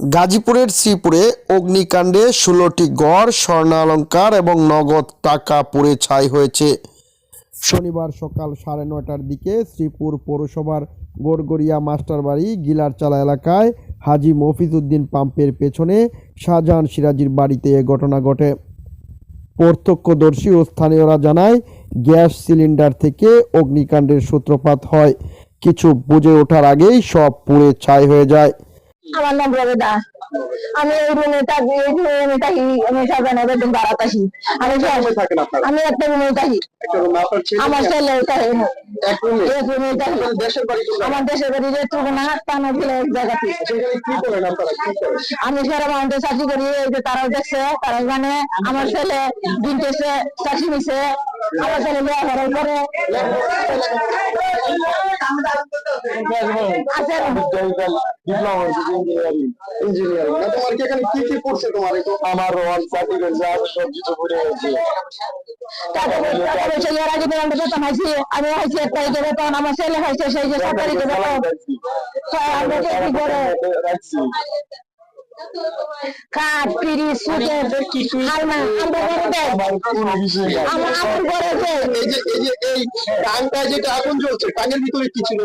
গাজীপুরের শ্রীপুরে অগ্নিকাণ্ডে ষোলোটি গড়, স্বর্ণালঙ্কার এবং নগদ টাকা পুড়ে ছাই হয়েছে। শনিবার সকাল সাড়ে নয়টার দিকে শ্রীপুর পৌরসভার গড়গড়িয়া মাস্টারবাড়ি, গিলারচালা এলাকায় হাজি মফিজউদ্দিন পাম্পের পেছনে শাহজাহান সিরাজির বাড়িতে এ ঘটনা ঘটে। প্রত্যক্ষদর্শী ও স্থানীয়রা জানায়, গ্যাস সিলিন্ডার থেকে অগ্নিকাণ্ডের সূত্রপাত হয়। কিছু বুঝে ওঠার আগেই সব পুড়ে ছাই হয়ে যায়। আমার নাম রবেদা আমি এই রুমে থাকি এই রুমে থাকি আমি সাজানো বেতন বাড়াত আসি। আমি আমি একটা রুমে থাকি। আমার ছেলে থাকে এক রুমে? থাকি? আমার দেশের বাড়ি তুলনা টানা ছিল এক জায়গাতে। আমি সারা বাউন্ডে চাকরি করি এই যে তারাও দেখছে তারা জানে। আমার ছেলে দিনটেছে চাকরি নিছে। ছেলে বিয়ে করার পরে আমার ওয়ান সব কিছু গেছে। হয়েছে আমি হয়েছে এক তারিখে বেতন আমার ছেলে হয়েছে সেই যে সাত তারিখে বেতন। কাঠ পিড়ি সুতে আলনা আমরা দেয় আমার আমার দেয় এই যে এই যে এই যেটা আগুন জ্বলছে টাঙ্গের ভিতরে কি ছিল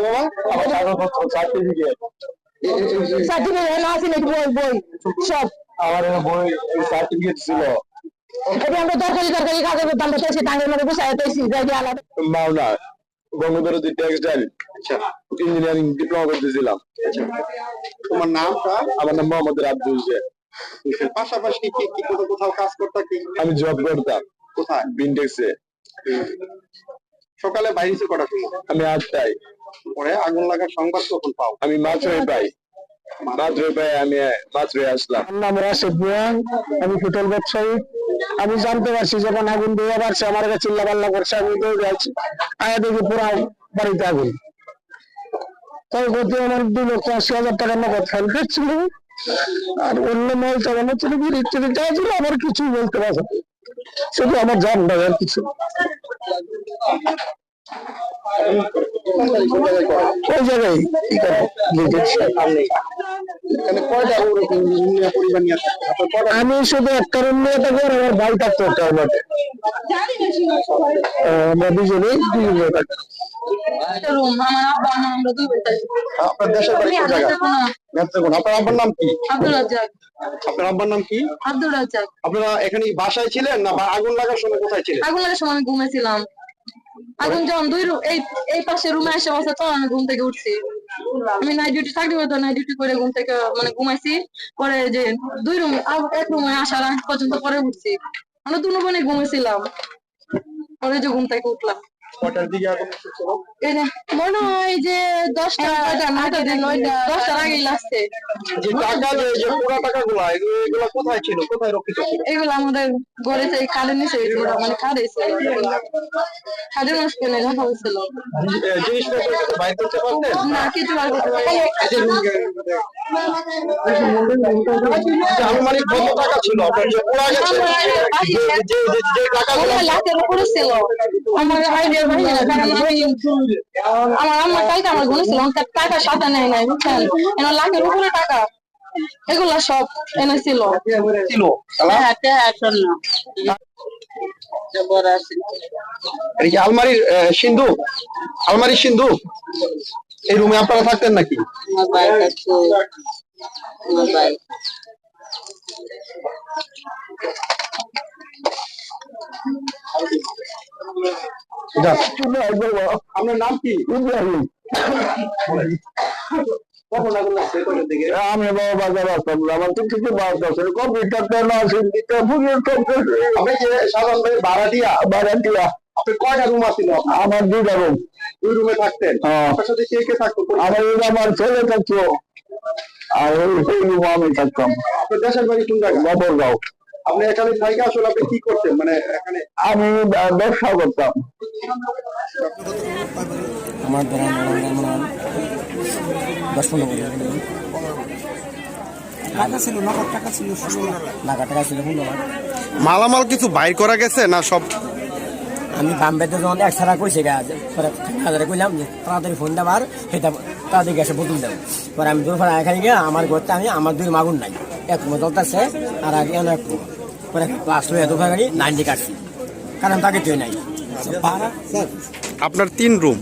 বাবা সার্টিফিকেট সার্টিফিকেট আছে নাকি বই বই? সব। আমার বই সার্টিফিকেট ছিল। এটা আমরা তরকারি কাজে করতাম আমরা পেয়েছি টাঙ্গের মধ্যে বসায় পেয়েছি আলাদা মাওনা টেক্সটাইল আচ্ছা। ইঞ্জিনিয়ারিং ডিপ্লোমা করতেছিলাম তোমার নামটা আমার নাম মোহাম্মদ পাশাপাশি কি কি কোথাও কোথাও কাজ করতে কি? আমি জব করতাম। কোথায়? বিনটেক্সে সকালে বাইরেছে কটা সময় আমি আটটায়। পরে আগুন লাগার সংবাদ কখন পাও? আমি মাত্রই পাই। মাত্রই পাই আমি মাত্রই আসলাম। আমার নাম রাশেদ আমি হোটেল ব্যবসায়ী। আমি জানতে পারছি যখন আগুন দিয়ে পারছে আমার কাছে চিল্লা পাল্লা করছে, আমি দৌড়ে যাচ্ছি। আয়া দেখি পুরো বাড়িতে আগুন। তাই গতি আমার দু লক্ষ আশি হাজার টাকার নগদ ফেল করছিল আর অন্য মাল চালানো ছিল টিড়ি যা ছিল আমার কিছুই বলতে পারছে। শুধু আমার জান আর কিছু। ওই জায়গায় আমি শুধু একটা রুম নিয়ে থাকি আর আমার ভাই থাকতো একটা আমরা দুজনেই দুজনে থাকি। আপনার দেশের বাড়ি কোন জায়গা? আপনার আব্বার নাম কি? আব্দুল রাজ্জাক। আপনার আব্বার নাম কি? আব্দুল রাজ্জাক। আপনারা এখানে বাসায় ছিলেন না বা আগুন লাগার সময় কোথায় ছিলেন? আগুন লাগার সময় আমি ঘুমেছিলাম আগুন যখন দুই এই এই পাশে রুমে এসে বসে তো, আমি ঘুম থেকে উঠছি। আমি নাইট ডিউটি চাকরি তো নাইট ডিউটি করে ঘুম থেকে মানে ঘুমাইছি। পরে যে দুই রুম এক রুমে আসার আগ পর্যন্ত পরে উঠছি। আমরা দুনো বোনে ঘুমেছিলাম পরে যে ঘুম থেকে উঠলাম। কয়টার দিকে যে মনে হয় যে দশটা নয়টা নয়টা দশটার আগেই লাগছে যে টাকা যে যে পুরো টাকাগুলো এগুলো এগুলো কোথায় ছিল? কোথায় রক্ষিত ছিল? এগুলো আমাদের ঘরে থেকে খাদের নিচে মানে খাদে খাদের মুশকিলে রাখা হয়েছিল। জিনিসপত্র বাইর করতে পারতেন? না কিছু আর করতে আচ্ছা, আনুমানিক কত টাকা ছিল? আপনার যে পোড়া গেছে যে যে যে- যে টাকাগুলো আমার লাখের উপরে ছিল। আমার আইডিয়ার আমার আম্মা কালকে আমার গুণ ছিল টাকা সাথে নেয় নাই বুঝছেন এনে লাখের উপরে টাকা এগুলা সব এনে ছিল ছিল এই যে আলমারির সিন্ধু আলমারির সিন্ধু এই রুমে আপনারা থাকতেন নাকি আপনার নাম কি ইব্রাহিম কখন আগুন লাগছে কয়টার দিকে আমি বাবা বাজার আসতাম আমার তো কিছু বাদ আছে কম্পিউটারটা না সিন্ডিটা ভুগিয়ে কম্পিউটার আপনি যে সাধারণ ভাই ভাড়া দিয়া বারাটিয়া আপনি কয়টা রুম আছিল আমার দুইটা রুম দুই রুমে থাকতেন হ্যাঁ। আপনার সাথে কে কে থাকতো আমার আমার ছেলে থাকতো আর ওই রুমে আমি থাকতাম আপনার দেশের বাড়ি কোন জায়গা বাবরগাঁও আপনি এখানে থাইকা আসলে আপনি কি করতেন? মানে এখানে আমি ব্যবসা করতাম। আমার ধরেন দশ পনেরো কোটি টাকা ছিল নগদ টাকা ছিল ষোলো লাখ লাখ টাকা ছিল মালামাল কিছু বাইর করা গেছে না সব? আমি বাম্বেতে যখন এক সারা কইছে গা পরে হাজারে কইলাম যে তাড়াতাড়ি ফোন দেবার সেটা তাড়াতাড়ি গ্যাসে বোতল দেবো পরে আমি দূর ফেরা এখানে গিয়ে আমার ঘরতে আমি আমার দুই মাগুন নাই। এক কুমো জ্বলতেছে আর আগে অনেক ক্লাস লইয়া দু গাড়ি দিয়ে কাটছি। কারণ তাকে তুই নাই। ভাড়া আপনার তিন রুম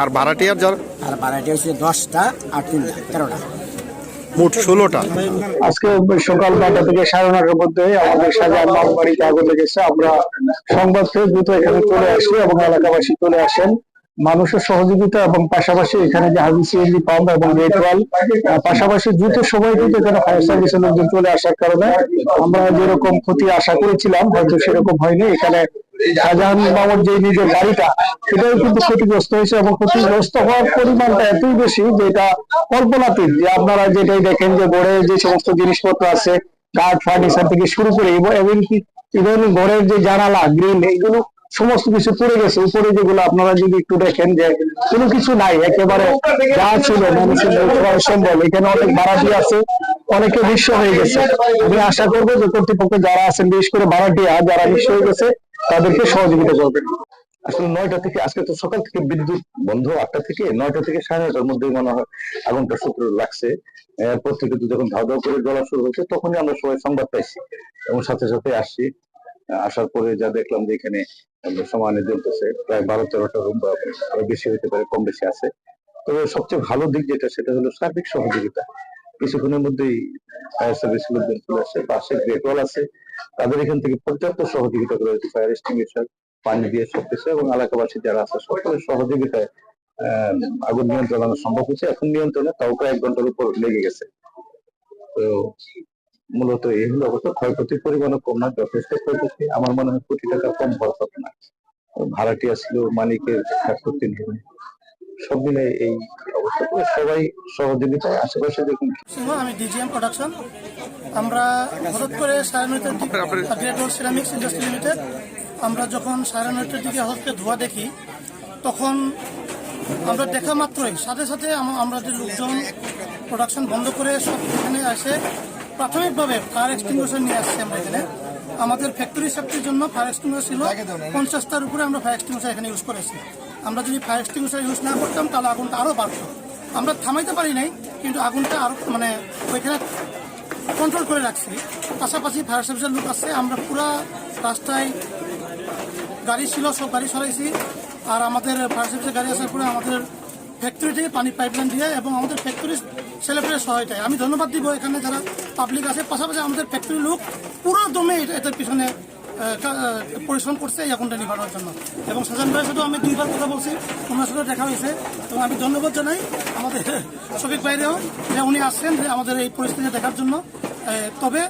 আর ভাড়াটিয়ার যার? আর ভাড়াটি হচ্ছে দশটা আর তিনটা তেরোটা। মোট ষোলোটা। আজকে সকাল নটা থেকে সাড়ে নটার মধ্যে আমাদের সাজার মাল বাড়িতে আগুন লেগেছে আমরা সংবাদ পেয়ে দ্রুত এখানে চলে আসি এবং এলাকাবাসী চলে আসেন। মানুষের সহযোগিতা এবং পাশাপাশি এখানে যে হাজি সিএনজি পাম্প এবং রেটওয়াল পাশাপাশি দ্রুত সময় কিন্তু এখানে ফায়ার সার্ভিসের লোকজন চলে আসার কারণে আমরা যেরকম ক্ষতি আশা করেছিলাম, হয়তো সেরকম হয়নি। এখানে শাহজাহান যে নিজের সেটাও কিন্তু ক্ষতিগ্রস্ত হয়েছে এবং ক্ষতিগ্রস্ত হওয়ার পরিমাণটা এতই বেশি যে এটা কল্পনাতীত। যে আপনারা যেটাই দেখেন যে গড়ে যে সমস্ত জিনিসপত্র আছে, কাঠ, ফার্নিচার থেকে শুরু করে এবং ইভেন ঘরের যে জানালা, গ্রিল, এইগুলো সমস্ত কিছু পড়ে গেছে, উপরে যেগুলো আপনারা যদি একটু দেখেন যে কোনো কিছু নাই, একেবারে যা ছিল, মানুষের করা এখানে অনেক ভাড়াটি আছে, অনেকে নিঃস্ব হয়ে গেছে। আমি আশা করব যে কর্তৃপক্ষ যারা আছেন, বিশেষ করে ভাড়াটিয়া যারা নিঃস্ব হয়ে গেছে, তাদেরকে সহযোগিতা করবেন। আসলে নয়টা থেকে, আজকে তো সকাল থেকে বিদ্যুৎ বন্ধ, আটটা থেকে, নয়টা থেকে সাড়ে নয়টার মধ্যে মনে হয় আগুনটা সূত্র লাগছে। এরপর থেকে তো যখন ধাও করে জ্বলা শুরু হচ্ছে, তখনই আমরা সবাই সংবাদ পাইছি এবং সাথে সাথে আসছি। আসার পরে যা দেখলাম যে এখানে সমানে জ্বলতেছে প্রায় বারো, তেরোটা রুম বা আরও বেশি হতে পারে কম বেশি আছে। তবে সবচেয়ে ভালো দিক যেটা, সেটা হলো সার্বিক সহযোগিতা। কিছুক্ষণের মধ্যেই ফায়ার সার্ভিস লোকজন চলে আসে, পাশে গ্রেটওয়াল আছে। তাদের এখান থেকে পর্যাপ্ত সহযোগিতা করা হয়েছে ফায়ার এক্সটিংগুইশার পানি দিয়ে সবকিছু এবং এলাকাবাসী যারা আছে, সকলের সহযোগিতায় আগুন নিয়ন্ত্রণ আনা সম্ভব হয়েছে। এখন নিয়ন্ত্রণে তাও প্রায় এক ঘণ্টার উপর লেগে গেছে। তো মূলত এই হলো অবস্থা ক্ষয়ক্ষতির পরিমাণও কম না যথেষ্ট ক্ষয়ক্ষতি। আমার মনে হয় কোটি টাকা কম হওয়ার কথা না। ভাড়াটি আসলো মালিকের ক্ষয়ক্ষতি নেই। সব মিলে এই অবস্থা সবাই সহযোগিতায় আশেপাশে দেখুন। আমি ডিজিএম প্রোডাকশন আমরা হঠাৎ করে সাড়ে নয়টার দিকে সিরামিক্স ইন্ডাস্ট্রি লিমিটেড আমরা যখন সাড়ে নয়টার দিকে হঠাৎ ধোয়া দেখি, তখন আমরা দেখা মাত্রই, সাথে সাথে আম- আমরা যে লোকজন প্রোডাকশন বন্ধ করে সব এখানে আসে প্রাথমিকভাবে ফায়ার এক্সটিংগুইশার নিয়ে আসছি আমরা এখানে। আমাদের ফ্যাক্টরি সেফটির জন্য ফায়ার এক্সটিংগুইশার ছিল পঞ্চাশটার উপরে আমরা ফায়ার এক্সটিংগুইশার এখানে ইউজ করেছি। আমরা যদি ফায়ার এক্সটিংগুইশার ইউজ না করতাম তাহলে আগুনটা আরও বাড়তো। আমরা থামাইতে পারি নাই কিন্তু আগুনটা আরও মানে ওইখানে কন্ট্রোল করে রাখছি। পাশাপাশি ফায়ার সার্ভিসের লোক আছে আমরা পুরা রাস্তায় গাড়ি ছিল সব গাড়ি সরাইছি। আর আমাদের ফায়ার সার্ভিসের গাড়ি আসার পরে আমাদের ফ্যাক্টরি থেকে পানি পাইপলাইন দিয়ে এবং আমাদের ফ্যাক্টরির ছেলেপেলের সহায়তায়। আমি ধন্যবাদ দিব এখানে যারা পাবলিক আছে। পাশাপাশি আমাদের ফ্যাক্টরি লোক পুরো দমে এটা- এটার পিছনে পরিশ্রম করছে এই আগুনটা নিভানোর জন্য। এবং সাজান ভাইয়ের সাথেও আমি দুইবার কথা বলছি। ওনার সাথে দেখা হয়েছে। এবং আমি ধন্যবাদ জানাই আমাদের শফিক ভাইরেও যে উনি আসছেন যে আমাদের এই পরিস্থিতি দেখার জন্য। তবে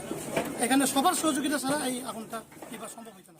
এখানে সবার সহযোগিতা ছাড়া এই আগুনটা নিভা সম্ভব না।